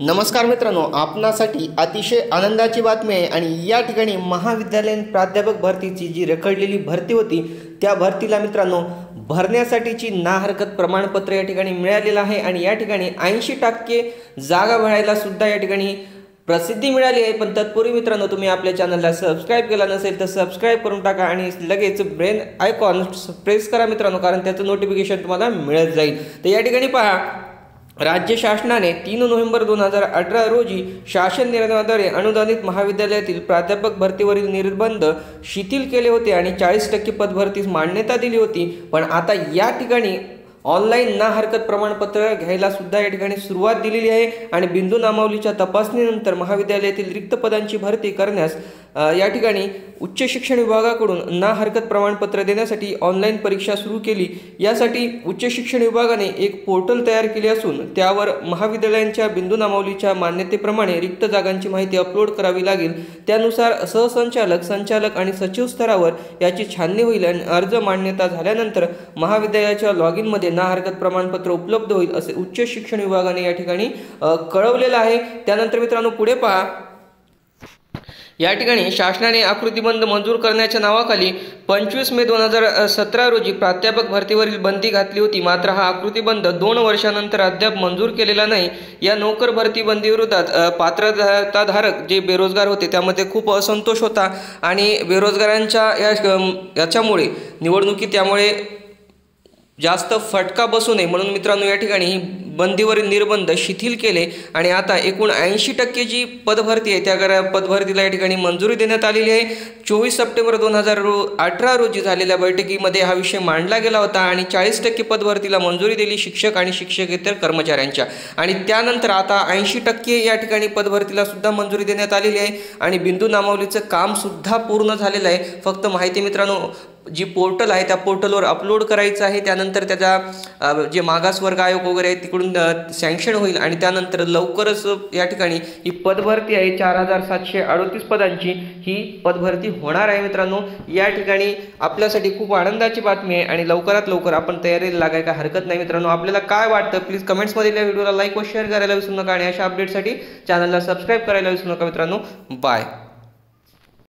नमस्कार मित्रांनो आपणासाठी अतिशय आनंदाची बातमी आहे आणि या ठिकाणी महाविद्यालयीन प्राध्यापक भरतीची जी रखडलेली भरती होती त्या भरतीला मित्रांनो भरण्यासाठीची ना हरकत प्रमाणपत्र या ठिकाणी मिळालेलं आहे आणि या ठिकाणी ऐंशी टक्के जागा भरायला सुद्धा या ठिकाणी प्रसिद्धी मिळाली आहे. पण तत्पूर्वी मित्रांनो तुम्ही आपल्या चॅनलला सबस्क्राईब केला नसेल तर सबस्क्राईब करून टाका आणि लगेच ब्रेन आयकॉन प्रेस करा मित्रांनो कारण त्याचं नोटिफिकेशन तुम्हाला मिळत जाईल. तर या ठिकाणी पहा राज्य शासनाने तीन नोव्हेंबर दोन हजार अठरा रोजी शासन निर्णयाद्वारे अनुदानित महाविद्यालयातील प्राध्यापक भरतीवरील निर्बंध शिथिल केले होते आणि चाळीस टक्के पदभरतीस मान्यता दिली होती. पण आता या ठिकाणी ऑनलाईन ना हरकत प्रमाणपत्र घ्यायला सुद्धा या ठिकाणी सुरुवात दिलेली आहे आणि बिंदू नामावलीच्या तपासणीनंतर महाविद्यालयातील रिक्त पदांची भरती करण्यास या ठिकाणी उच्च शिक्षण विभागाकडून ना हरकत प्रमाणपत्र देण्यासाठी ऑनलाईन परीक्षा सुरू केली. यासाठी उच्च शिक्षण विभागाने एक पोर्टल तयार केले असून त्यावर महाविद्यालयांच्या बिंदू नामावलीच्या मान्यतेप्रमाणे रिक्त जागांची माहिती अपलोड करावी लागेल. त्यानुसार सहसंचालक संचालक आणि सचिव स्तरावर याची छाननी होईल आणि अर्ज मान्यता झाल्यानंतर महाविद्यालयाच्या लॉग इनमध्ये ना हरकत प्रमाणपत्र उपलब्ध होईल असे उच्च शिक्षण विभागाने या ठिकाणी कळवलेलं आहे. त्यानंतर मित्रांनो पुढे पहा. या ठिकाणी शासनाने आकृतीबंध मंजूर करण्याच्या नावाखाली पंचवीस मे दोन हजार सतरा रोजी प्राध्यापक भरतीवरील बंदी घातली होती. मात्र हा आकृतीबंध दोन वर्षानंतर अद्याप मंजूर केलेला नाही. या नोकर भरती बंदीविरोधात पात्रताधारक जे बेरोजगार होते त्यामध्ये खूप असंतोष होता. आणि बेरोजगारांच्या या याच्यामुळे निवडणुकीत त्यामुळे जास्त फटका बसू नये म्हणून मित्रांनो या ठिकाणी ही बंदीवरील निर्बंध शिथिल केले आणि आता एकूण ऐंशी टक्के जी पदभरती आहे त्या पदभरतीला या ठिकाणी मंजुरी देण्यात आलेली आहे. चोवीस सप्टेंबर दोन हजार रो अठरा रोजी झालेल्या बैठकीमध्ये हा विषय मांडला गेला होता आणि चाळीस टक्के पदभरतीला मंजुरी दिली शिक्षक आणि शिक्षकेतर कर्मचाऱ्यांच्या. आणि त्यानंतर आता ऐंशी टक्के या ठिकाणी पदभरतीला सुद्धा मंजुरी देण्यात आलेली आहे आणि बिंदू नामावलीचं कामसुद्धा पूर्ण झालेलं आहे. फक्त माहिती मित्रांनो जी पोर्टल आहे त्या पोर्टलवर अपलोड करायचं आहे. त्यानंतर त्याचा जे मागासवर्ग आयोग वगैरे आहे तिकडून सँक्शन होईल आणि त्यानंतर लवकरच या ठिकाणी ही पदभरती आहे. चार हजार सातशे अडोतीस पदांची ही पदभरती होणार आहे मित्रांनो. या ठिकाणी आपल्यासाठी खूप आनंदाची बातमी आहे आणि लवकरात लवकर आपण तयारीला लागाय काय हरकत नाही मित्रांनो. आपल्याला काय वाटतं प्लीज कमेंट्समध्ये या व्हिडिओला लाईक व शेअर करायला विसरू नका आणि अशा अपडेटसाठी चॅनलला सबस्क्राईब करायला विसरू नका मित्रांनो. बाय